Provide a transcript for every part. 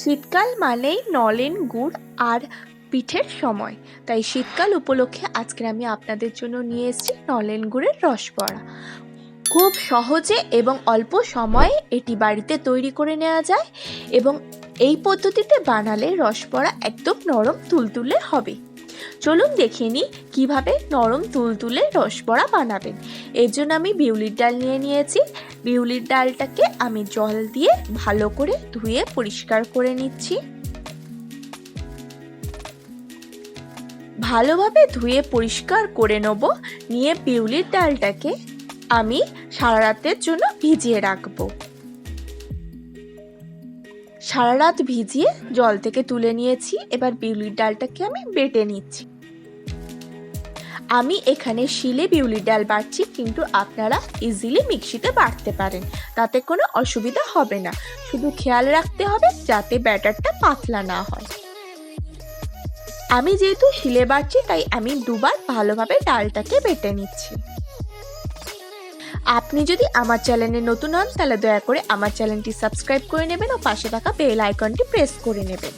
শীতকাল মানেই নলেন, গুড় আর পিঠের সময়। তাই শীতকাল উপলক্ষে আজকে আমি আপনাদের জন্য নিয়ে এসেছি নলেন, গুড়ের রসবড়া। খুব সহজে এবং অল্প সময়ে এটি বাড়িতে তৈরি করে নেওয়া যায় এবং এই পদ্ধতিতে বানালে রসবড়া একদম নরম তুলতুলে হবে। চলুন দেখে নিই কীভাবে নরম তুলতুলে রসবড়া বানাবেন। এর জন্য আমি বিউলির ডাল নিয়ে নিয়েছি। বিউলির ডালটাকে আমি জল দিয়ে ভালো করে ধুয়ে পরিষ্কার করে নিচ্ছি। ভালোভাবে ধুয়ে পরিষ্কার করে নেব, নিয়ে বিউলির ডালটাকে আমি সারা রাতের জন্য ভিজিয়ে রাখব। সারা রাত ভিজিয়ে জল থেকে তুলে নিয়েছি, এবার বিউলির ডালটাকে আমি বেটে নিচ্ছি। আমি এখানে শিলে বিউলির ডাল বাটছি কিন্তু আপনারা ইজিলি মিক্সিতে বাটতে পারেন। তাতে কোনো অসুবিধা হবে না। শুধু খেয়াল রাখতে হবে যাতে ব্যাটারটা পাতলা না হয়। আমি যেহেতু শিলে বাটছি তাই আমি দুবার ভালোভাবে ডালটাকে বেটে নিচ্ছি। আপনি যদি আমার চ্যানেলে নতুন হন, তাহলে দয়া করে আমার চ্যানেলটি সাবস্ক্রাইব করে নেবেন ও পাশে থাকা বেল আইকনটি প্রেস করে নেবেন।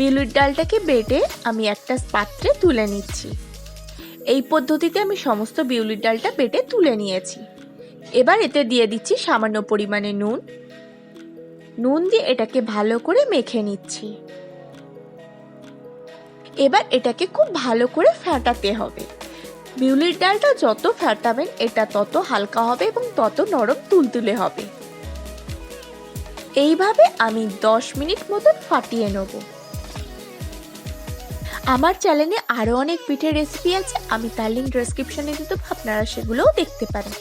বিউলির ডালটাকে বেটে আমি একটা পাত্রে তুলে নিচ্ছি। এই পদ্ধতিতে আমি সমস্ত বিউলির ডালটা বেটে তুলে নিয়েছি। এবার এতে দিয়ে দিচ্ছি সামান্য পরিমাণে নুন। নুন দিয়ে এটাকে ভালো করে মেখে নিচ্ছি। এবার এটাকে খুব ভালো করে ফ্যাটাতে হবে। বিউলির ডালটা যত ফ্যাটাবেন এটা তত হালকা হবে এবং তত নরম তুলতুলে হবে। এইভাবে আমি দশ মিনিট মতন ফাটিয়ে নেব। আমার চ্যানেলে আরও অনেক পিঠের রেসিপি আছে, আমি তার লিঙ্ক ডেসক্রিপশনে দিতে আপনারা সেগুলোও দেখতে পারেন।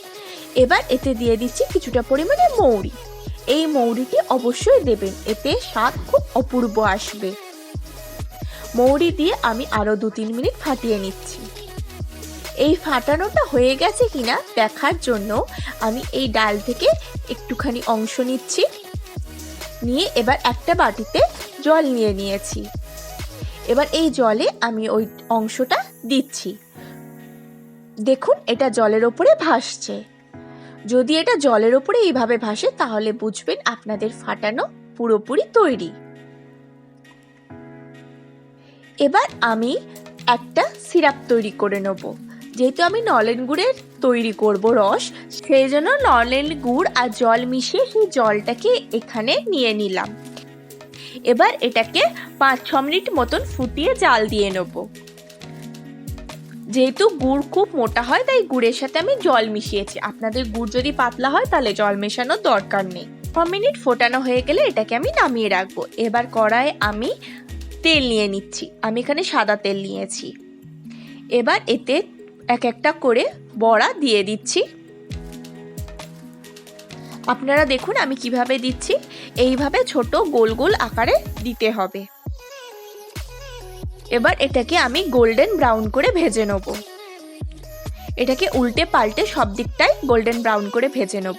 এবার এতে দিয়ে দিচ্ছি কিছুটা পরিমাণে মৌরি। এই মৌরিটি অবশ্যই দেবেন, এতে স্বাদ খুব অপূর্ব আসবে। মৌরি দিয়ে আমি আরও দু তিন মিনিট ফাটিয়ে নিচ্ছি। এই ফাটানোটা হয়ে গেছে কিনা দেখার জন্য আমি এই ডাল থেকে একটুখানি অংশ নিচ্ছি। নিয়ে এবার একটা বাটিতে জল নিয়ে নিয়েছি। এবার এই জলে আমি ওই অংশটা দিচ্ছি। দেখুন, এটা জলের ওপরে ভাসছে। যদি এটা জলের ওপরে এইভাবে ভাসে, তাহলে বুঝবেন আপনাদের ফাটানো পুরোপুরি তৈরি। এবার আমি একটা সিরাপ তৈরি করে নেব। যেহেতু আমি নলেন গুড়ের তৈরি করব রস, সেই জন্য নলেন গুড় আর জল মিশিয়ে সেই জলটাকে এখানে নিয়ে নিলাম। এবার এটাকে পাঁচ ছ মিনিট মতন ফুটিয়ে জাল দিয়ে নেব। যেহেতু গুড় খুব মোটা হয়, তাই গুড়ের সাথে আমি জল মিশিয়েছি। আপনাদের গুড় যদি পাতলা হয়, তাহলে জল মেশানোর দরকার নেই। ছ মিনিট ফোটানো হয়ে গেলে এটাকে আমি নামিয়ে রাখব। এবার কড়ায় আমি তেল নিয়ে নিচ্ছি। আমি এখানে সাদা তেল নিয়েছি। এবার এতে এক একটা করে বড়া দিয়ে দিচ্ছি। আপনারা দেখুন আমি কীভাবে দিচ্ছি। এইভাবে ছোট গোল গোল আকারে দিতে হবে। এবার এটাকে আমি গোল্ডেন ব্রাউন করে ভেজে নেব। এটাকে উল্টে পাল্টে সব দিকটাই গোল্ডেন ব্রাউন করে ভেজে নেব।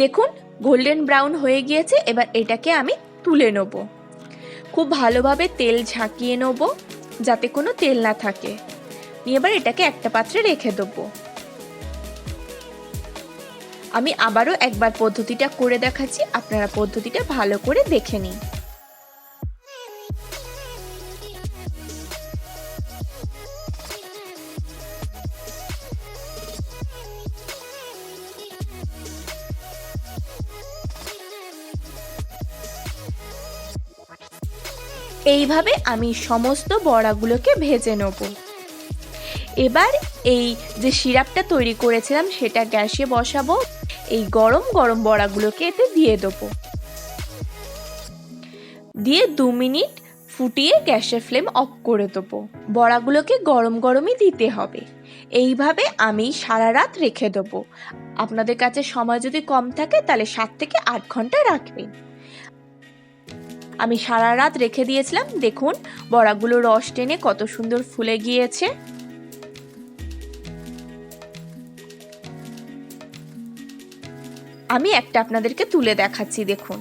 দেখুন গোল্ডেন ব্রাউন হয়ে গিয়েছে, এবার এটাকে আমি তুলে নেব। খুব ভালোভাবে তেল ঝাঁকিয়ে নেব, যাতে কোনো তেল না থাকে। নিয়ে এবার এটাকে একটা পাত্রে রেখে দেবো। আমি আবারও একবার পদ্ধতিটা করে দেখাচ্ছি, আপনারা পদ্ধতিটা ভালো করে দেখে নিন। এইভাবে আমি সমস্ত বড়াগুলোকে ভেজে নেব। এবার এই যে সিরাপটা তৈরি করেছিলাম, সেটা গ্যাসে বসাবো। এই গরম গরম বড়াগুলোকে এতে দিয়ে দেবো। দিয়ে দু মিনিট ফুটিয়ে গ্যাসের ফ্লেম অফ করে দেবো। বড়াগুলোকে গরম গরমই দিতে হবে। এইভাবে আমি সারা রাত রেখে দেবো। আপনাদের কাছে সময় যদি কম থাকে, তাহলে সাত থেকে আট ঘণ্টা রাখবেন। আমি সারা রাত রেখে দিয়েছিলাম, দেখুন বড়াগুলো রস টেনে কত সুন্দর ফুলে গিয়েছে। আমি একটা আপনাদেরকে তুলে দেখাচ্ছি, দেখুন।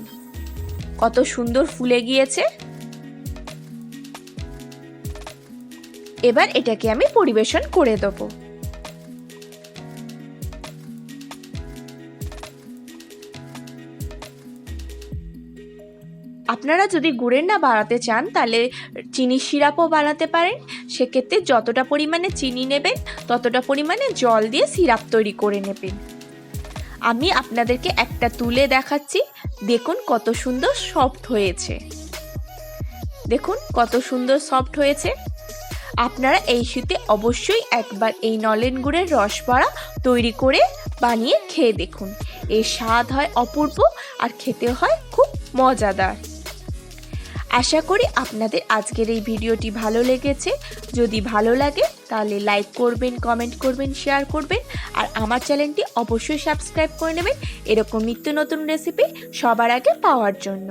কত সুন্দর ফুলে গিয়েছে। এবার এটাকে আমি পরিবেশন করে দেবো। আপনারা যদি গুড়ের না বাড়াতে চান, তাহলে চিনি সিরাপও বানাতে পারেন। সেক্ষেত্রে যতটা পরিমাণে চিনি নেবেন, ততটা পরিমাণে জল দিয়ে সিরাপ তৈরি করে নেবেন। আমি আপনাদেরকে একটা তুলে দেখাচ্ছি। দেখুন কত সুন্দর সফট হয়েছে। দেখুন কত সুন্দর সফট হয়েছে। আপনারা এই শীতে অবশ্যই একবার এই নলেন গুড়ের রস বড়া তৈরি করে বানিয়ে খেয়ে দেখুন। এর স্বাদ হয় অপূর্ব আর খেতে হয় খুব মজাদার। আশা করি আপনাদের আজকের এই ভিডিওটি ভালো লেগেছে। যদি ভালো লাগে, তাহলে লাইক করবেন কমেন্ট করবেন শেয়ার করবেন। আর আমার চ্যানেলটি অবশ্যই সাবস্ক্রাইব করে নেবেন। এরকম নিত্য নতুন রেসিপি সবার আগে পাওয়ার জন্য।